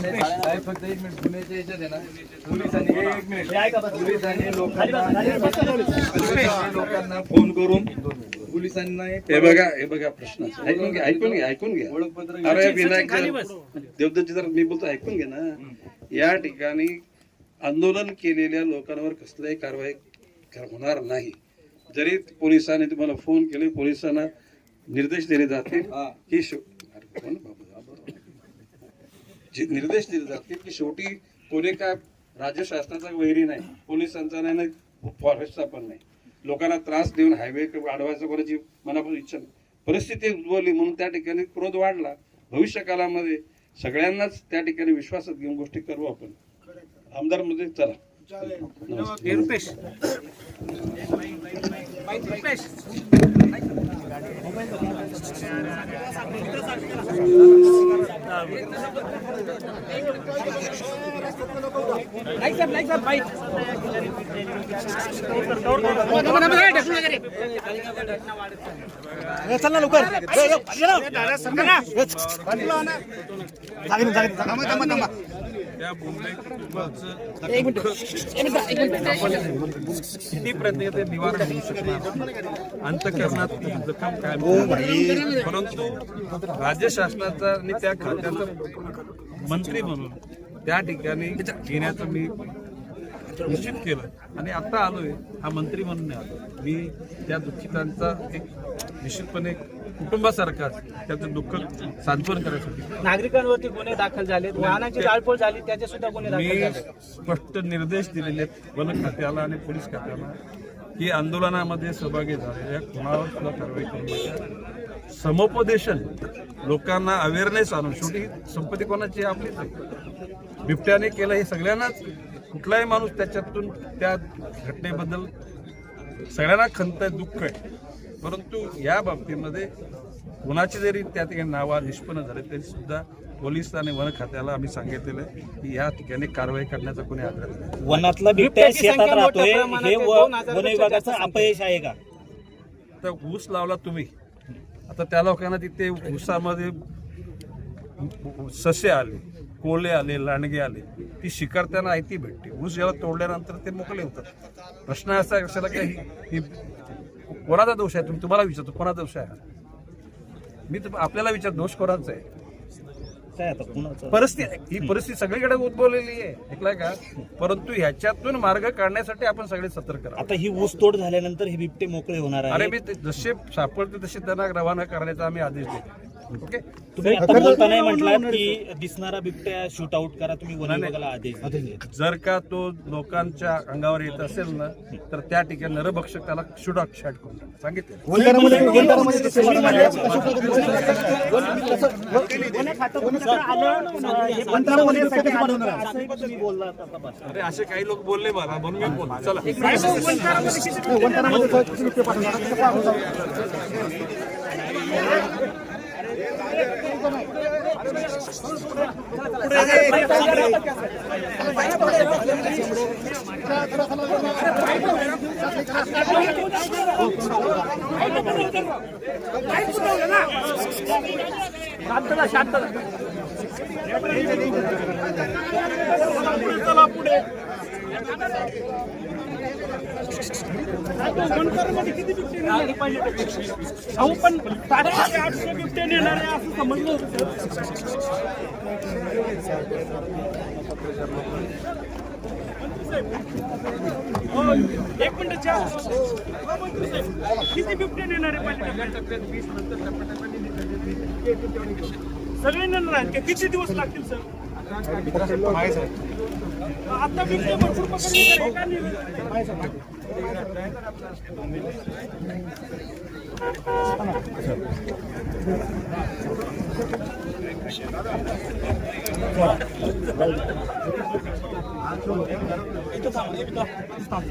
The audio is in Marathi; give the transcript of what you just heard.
साहेब फक्त एक मिनिट पुण्याच्या याच्यात आहे ना पोलिसांनी हे एक मिनिट पोलिसांनी लोकांना पोलिसांनी लोकांना फोन करून पोलिसांना हे बघा हे बघा प्रश्न ऐकून घ्या ऐकून घ्या ऐकून घ्या. ओळखपत्र अरे विनायक जर मी बोलतो ऐकून घे ना. या ठिकाणी आंदोलन केलेल्या लोकांवर कसल्याही कारवाई कर- होणार नाही. जरी पोलिसांनी तुम्हाला फोन केले पोलिसांना निर्देश दिले जातील हा. जे निर्देश दिले जातील की शेवटी कोणी काय राज्य शासनाचा वैरी नाही पोलिसांचा नाही नाही फॉरेस्टचा पण नाही. लोकांना त्रास देऊन हायवे अडवायचं कोणाची मनापासून इच्छा नाही. परिस्थिती उद्भवली म्हणून त्या ठिकाणी क्रोध वाढला. भविष्य काळामध्ये सगळ्यांनाच त्या ठिकाणी विश्वासात घेऊन गोष्टी करू आपण. आमदारमध्ये चला. चल ना लवकर ए, ए, ये ना. ए, जागेने, जागेने. थांबा, थांबा, थांबा. किती प्रयत्न ते निवारण होऊ शकणार? अंतकरणात जखम काय परंतु राज्य शासनाचा आणि त्या खात्याचा मंत्री म्हणून त्या ठिकाणी घेण्याचं मी निश्चित केलं. आणि आता आलोय हा मंत्री म्हणून आलो मी त्या दुःखितांचा एक निश्चितपणे कुटुंबासारखाच त्याचं दुःख सांत्वन करण्यासाठी नागरिकांवरती गुन्हे दाखल झाले वाहनाची जाळपोळ झाली त्याचे सुद्धा गुन्हे दाखल मी झाले स्पष्ट निर्देश दिलेले आहेत वन खात्याला आणि पोलीस खात्याला की आंदोलनामध्ये सहभागी झालेल्या कोणावर सुद्धा कारवाई करू नका. समुपदेशन लोकांना अवेअरनेस आणून शेवटी संपत्ती कोणाची आहे? आपलीच आहे. बिबट्याने केलं हे सगळ्यांनाच. कुठलाही माणूस त्याच्यातून त्या घटनेबद्दल सगळ्यांना खंत आहे दुःख आहे. परंतु या बाबतीमध्ये कुणाची जरी त्या ठिकाणी नावा निष्पन्न झाले तरी सुद्धा पोलीस आणि वन खात्याला आम्ही सांगितलेलं आहे की या ठिकाणी कारवाई करण्याचा कोणी आग्रह नाही. वनातला बिबट्या शेतात राहतोय हे वन विभागाचं अपयश आहे का? तर ऊस लावला तुम्ही. आता त्या लोकांना तिथे ऊसामध्ये ससे आले कोळे आले लांडगे आले. ती शिकार त्यांना आयती भेटते. ऊस जेव्हा तोडल्यानंतर ते मोकळे होतात. प्रश्न असा आहे कशाला काही ही कोणाचा दोष आहे? तुम्ही तुम्हाला विचारतो कोणाचा दोष आहे? मी आपल्याला विचार दोष कोणाचा आहे? काय आता कुणाचं? परिस्थिती ही परिस्थिती सगळीकडे उद्भवलेली आहे. ऐकलाय का? परंतु ह्याच्यातून मार्ग काढण्यासाठी आपण सगळे सतर्क राहू. आता ही ऊसतोड झाल्यानंतर हे बिबटे मोकळे होणार अरे आहे मी ते जसे सापडते तसे त्यांना रवाना करण्याचा आम्ही आदेश देतो. ओके. तुम्ही आता बोलताना म्हटलात की दिसणारा बिबट्या शूट आउट करा तुम्ही आदेश दिले. जर का तो लोकांच्या अंगावर येत असेल ना तर त्या ठिकाणी नरभक्षक त्याला शूट आउट शॅट करून टाका. सांगितलं? बोललात आता बस. अरे असे काही लोक बोलले मला म्हणून मी बोललो. चला. शांतता शांतता पुढे अहो पण सातशे आठशे नेणार आहे असं समजलं एक मिनिट चहा. किती बिबटे नेणार आहे सगळे नेणार आहेत का? किती दिवस लागतील सर आता बिबटे भरपूर पकडले Это там, это там.